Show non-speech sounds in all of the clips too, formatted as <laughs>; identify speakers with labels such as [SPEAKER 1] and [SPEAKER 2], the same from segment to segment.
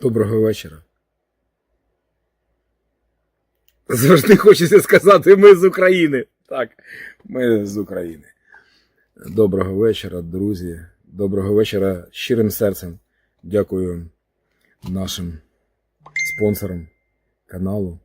[SPEAKER 1] Доброго вечора. Завжди хочеться сказати, ми з України. Так, ми з України. Доброго вечора, друзі. Доброго вечора щирим серцем. Дякую нашим спонсорам каналу.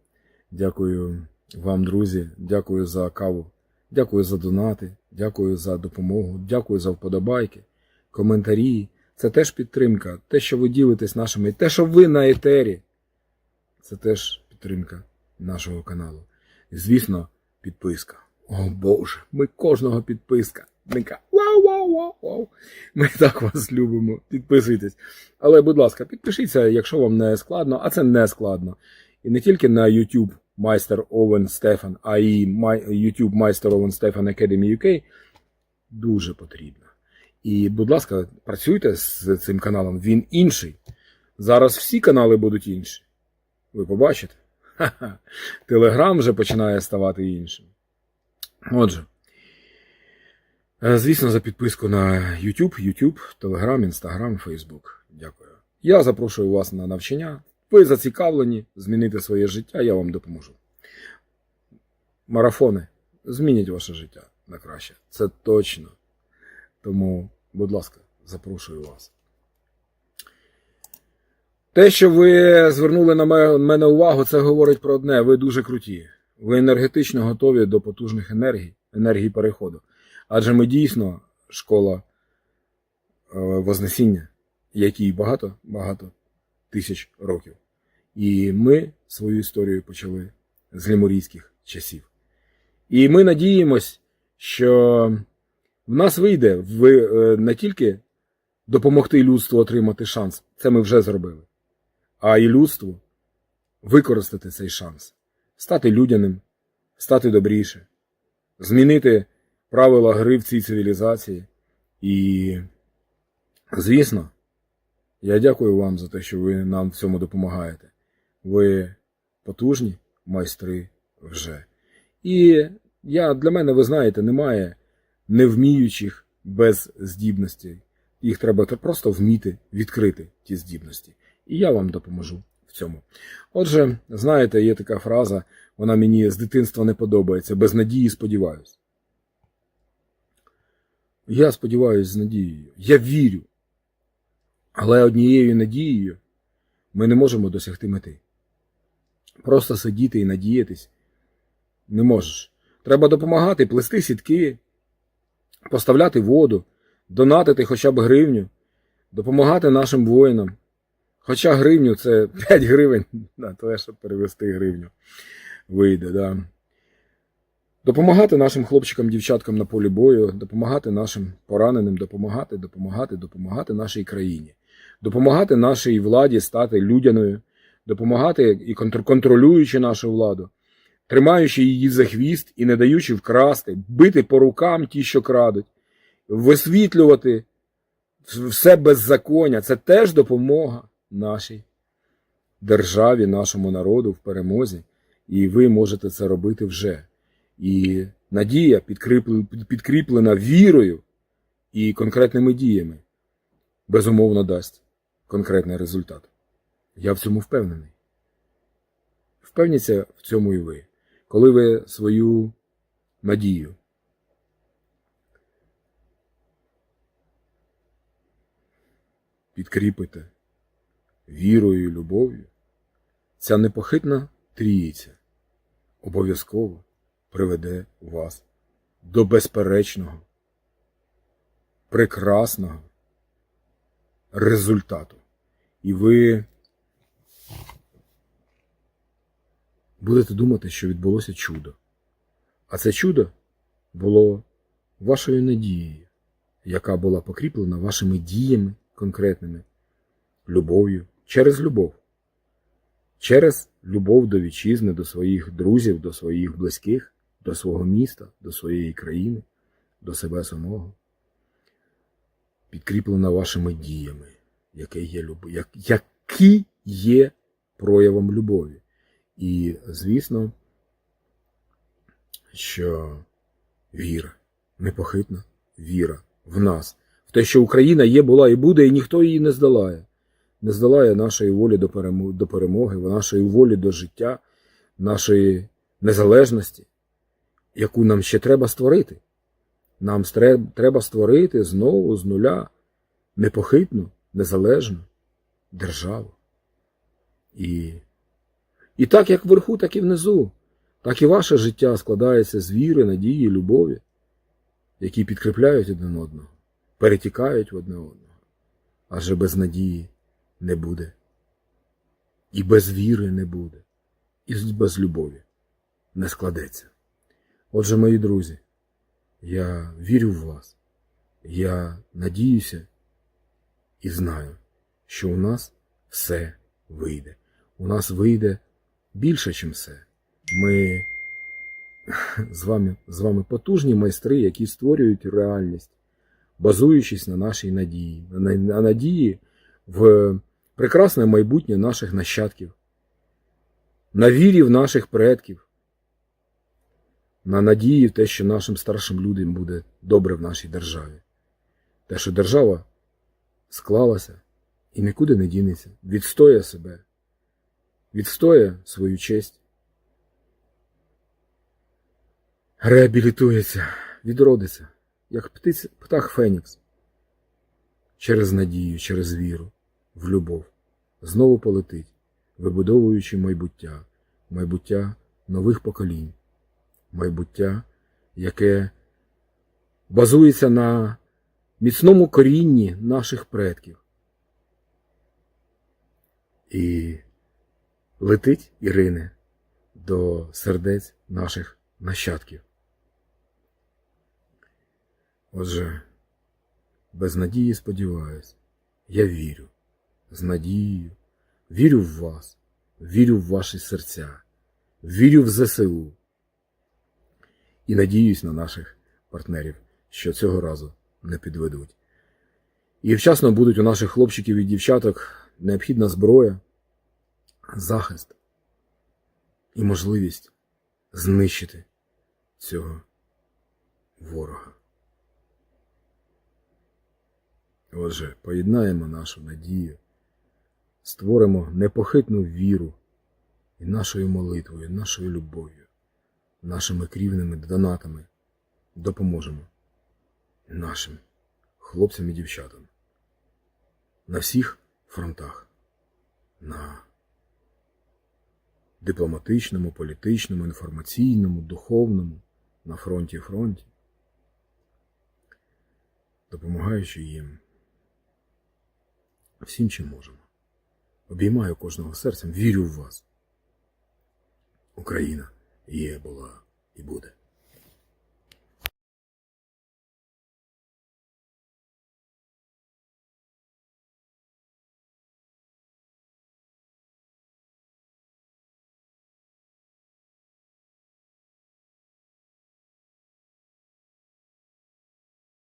[SPEAKER 1] Дякую вам, друзі. Дякую за каву. Дякую за донати. Дякую за допомогу. Дякую за вподобайки, коментарі. Це теж підтримка. Те, що ви ділитесь нашими, те, що ви на етері, це теж підтримка нашого каналу. І, звісно, підписка. О Боже, ми кожного підписка. Вау, вау, вау, вау. Ми так вас любимо. Підписуйтесь. Але, будь ласка, підпишіться, якщо вам не складно, а це не складно. І не тільки на YouTube майстер Овен Стефан, а і YouTube майстер Овен Стефан Academy UK дуже потрібно. І, будь ласка, працюйте з цим каналом. Він інший. Зараз всі канали будуть інші. Ви побачите? Ха-ха. Телеграм вже починає ставати іншим. Отже, е, звісно, за підписку на YouTube, YouTube, Telegram, Instagram, Facebook. Дякую. Я запрошую вас на навчання. Ви зацікавлені змінити своє життя, я вам допоможу. Марафони змінять ваше життя на краще. Це точно. Тому, будь ласка, запрошую вас. Те, що ви звернули на мене увагу, це говорить про одне. Ви дуже круті. Ви енергетично готові до потужних енергій, енергії переходу. Адже ми дійсно школа е, Вознесіння, якій багато, багато тисяч років. І ми свою історію почали з лемурійських часів. І ми надіємось, що в нас вийде ви е, не тільки допомогти людству отримати шанс, це ми вже зробили, а і людству використати цей шанс, стати людяним, стати добріше, змінити правила гри в цій цивілізації. І, звісно, я дякую вам за те, що ви нам в цьому допомагаєте. Ви потужні майстри вже. І я для мене, ви знаєте, немає невміючих без здібностей. Їх треба просто вміти відкрити ті здібності. І я вам допоможу в цьому. Отже, знаєте, є така фраза, вона мені з дитинства не подобається. Без надії сподіваюсь. Я сподіваюся з надією. Я вірю. Але однією надією ми не можемо досягти мети. Просто сидіти і надіятись не можеш. Треба допомагати, плести сітки, поставляти воду, донатити хоча б гривню, допомагати нашим воїнам. Хоча гривню це <laughs> 5 гривень, на те, щоб перевести гривню. Вийде, да. Допомагати нашим хлопчикам, дівчаткам на полі бою, допомагати нашим пораненим, допомагати, допомагати, допомагати нашій країні, допомагати нашій владі стати людяною, допомагати і контр- контролюючи нашу владу, тримаючи її за хвіст і не даючи вкрасти, бити по рукам ті, що крадуть, висвітлювати все беззаконня. Це теж допомога нашій державі, нашому народу в перемозі. І ви можете це робити вже. І надія, підкріплена, вірою і конкретними діями, безумовно дасть конкретний результат. Я в цьому впевнений. Впевніться в цьому і ви, коли ви свою надію підкріпите вірою і любов'ю, ця непохитна тріїця обов'язково приведе вас до безперечного, прекрасного результату. І ви будете думати, що відбулося чудо. А це чудо було вашою надією, яка була покріплена вашими діями конкретними, любов'ю, через любов, через любов до вітчизни, до своїх друзів, до своїх близьких, до свого міста, до своєї країни, до себе самого, підкріплена вашими діями, яке є які є проявом любові. І, звісно, що віра, непохитна віра в нас, в те, що Україна є, була і буде, і ніхто її не здолає. не здолає нашої волі до перемо- до перемоги, нашої волі до життя, нашої незалежності, яку нам ще треба створити. Нам треба створити знову з нуля непохитну, незалежну державу. І, і так як вверху, так і внизу, так і ваше життя складається з віри, надії, любові, які підкріпляють один одного, перетікають в одне одного. Адже без надії не буде. І без віри не буде. І без любові не складеться. Отже, мої друзі, я вірю в вас. Я надіюся і знаю, що у нас все вийде. У нас вийде більше, ніж все. Ми <laughs> з вами, з вами потужні майстри, які створюють реальність, базуючись на нашій надії, на, на надії в прекрасне майбутнє наших нащадків, на вірі в наших предків, на надії в те, що нашим старшим людям буде добре в нашій державі. Те, що держава склалася і нікуди не дінеться, відстоє себе, відстоє свою честь, реабілітується, відродиться, як птиць, птах Фенікс, через надію, через віру, в любов, знову полетить, вибудовуючи майбуття, майбуття нових поколінь, майбуття, яке базується на міцному корінні наших предків. І летить Ірини до сердець наших нащадків. Отже, без надії сподіваюсь, я вірю, з надією, вірю в вас, вірю в ваші серця, вірю в ЗСУ і надіюсь на наших партнерів, що цього разу не підведуть. І вчасно будуть у наших хлопчиків і дівчаток необхідна зброя, захист і можливість знищити цього ворога. Отже, поєднаємо нашу надію, створимо непохитну віру і нашою молитвою, нашою любов'ю, нашими крівними донатами допоможемо нашим хлопцям і дівчатам на всіх фронтах, на дипломатичному, політичному, інформаційному, духовному, на фронті фронті, допомагаючи їм всім, чим можемо. Обіймаю кожного серцем, вірю в вас. Україна є, була і буде.